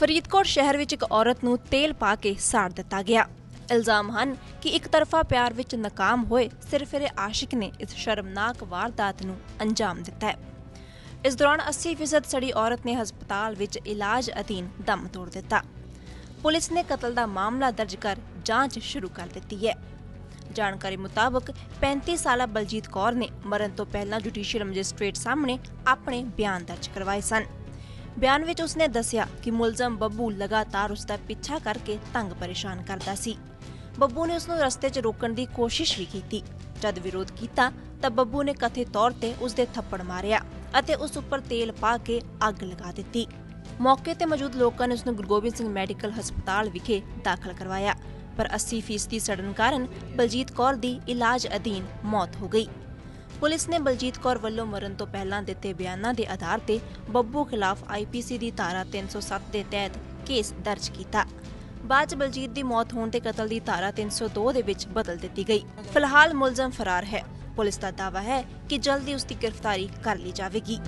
ਫਰੀਦਕੋਟ ਸ਼ਹਿਰ ਵਿੱਚ ਇੱਕ ਔਰਤ ਨੂੰ ਤੇਲ ਪਾ ਕੇ ਸਾੜ ਦਿੱਤਾ ਗਿਆ। ਇਲਜ਼ਾਮ ਹਨ ਕਿ ਇੱਕ ਤਰਫਾ ਪਿਆਰ ਵਿੱਚ ਨਾਕਾਮ ਹੋਏ ਸਿਰਫ ਇਹਦੇ ਆਸ਼ਿਕ ਨੇ ਇਸ ਸ਼ਰਮਨਾਕ ਵਾਰਦਾਤ ਨੂੰ ਅੰਜਾਮ ਦਿੱਤਾ ਹੈ। ਇਸ ਦੌਰਾਨ 80% ਸੜੀ ਔਰਤ ਨੇ ਹਸਪਤਾਲ ਵਿੱਚ ਇਲਾਜ ਅਧੀਨ ਦਮ ਤੋੜ ਦਿੱਤਾ। ਪੁਲਿਸ ਨੇ ਕਤਲ ਦਾ ਮਾਮਲਾ ਦਰਜ ਕਰ ਜਾਂਚ ਸ਼ੁਰੂ ਕਰ ਦਿੱਤੀ ਹੈ। ਜਾਣਕਾਰੀ ਮੁਤਾਬਕ 35 ਸਾਲਾ ਬਲਜੀਤ ਕੌਰ ਨੇ ਮਰਨ ਤੋਂ ਪਹਿਲਾਂ ਜੁਡੀਸ਼ੀਅਲ ਮੈਜਿਸਟ੍ਰੇਟ ਸਾਹਮਣੇ ਆਪਣੇ ਬਿਆਨ ਦਰਜ ਕਰਵਾਏ ਸਨ। ਬਿਆਨ ਵਿੱਚ ਉਸਨੇ ਦੱਸਿਆ ਕਿ ਮੁਲਜ਼ਮ ਬੱਬੂ ਲਗਾਤਾਰ ਉਸ ਦਾ ਪਿੱਛਾ ਕਰਕੇ ਤੰਗ ਪਰੇਸ਼ਾਨ ਕਰਦਾ ਸੀ। ਬੱਬੂ ਨੇ ਉਸ ਨੂੰ ਰਸਤੇ 'ਚ ਰੋਕਣ ਦੀ ਕੋਸ਼ਿਸ਼ ਵੀ ਕੀਤੀ। ਜਦ ਵਿਰੋਧ ਕੀਤਾ, ਤਾਂ ਬੱਬੂ ਨੇ ਕਥਿਤ ਤੌਰ ਤੇ ਉਸ ਦੇ ਥੱਪੜ ਮਾਰਿਆ ਅਤੇ ਉਸ ਉੱਪਰ ਤੇਲ ਪਾ ਕੇ ਅੱਗ ਲਗਾ ਦਿੱਤੀ। ਮੌਕੇ ਤੇ ਮੌਜੂਦ ਲੋਕਾਂ ਨੇ ਉਸ ਨੂੰ ਗੁਰੂ ਗੋਬਿੰਦ ਸਿੰਘ ਮੈਡੀਕਲ ਹਸਪਤਾਲ ਵਿਖੇ ਦਾਖਲ ਕਰਵਾਇਆ, ਪਰ 80% ਸੜਨ ਕਾਰਨ ਬਲਜੀਤ ਕੌਰ ਦੀ ਇਲਾਜ ਅਧੀਨ ਮੌਤ ਹੋ ਗਈ। ਪੁਲਿਸ ਨੇ ਬਲਜੀਤ ਕੌਰ ਵੱਲੋਂ ਮਰਨ ਤੋਂ ਪਹਿਲਾਂ ਦਿੱਤੇ ਬਿਆਨਾਂ ਦੇ ਆਧਾਰ ਤੇ ਬੱਬੂ ਖਿਲਾਫ ਆਈਪੀਸੀ ਦੀ ਧਾਰਾ 307 ਦੇ ਤਹਿਤ ਕੇਸ ਦਰਜ ਕੀਤਾ। ਬਾਅਦ 'ਚ ਬਲਜੀਤ ਦੀ ਮੌਤ ਹੋਣ ਤੇ ਕਤਲ ਦੀ ਧਾਰਾ 302 ਦੇ ਵਿੱਚ ਬਦਲ ਦਿੱਤੀ ਗਈ। ਫਿਲਹਾਲ ਮੁਲਜ਼ਮ ਫਰਾਰ ਹੈ। ਪੁਲਿਸ ਦਾ ਦਾਅਵਾ ਹੈ ਕਿ ਜਲਦੀ ਉਸ ਦੀ ਗ੍ਰਿਫਤਾਰੀ ਕਰ ਲਈ ਜਾਵੇਗੀ।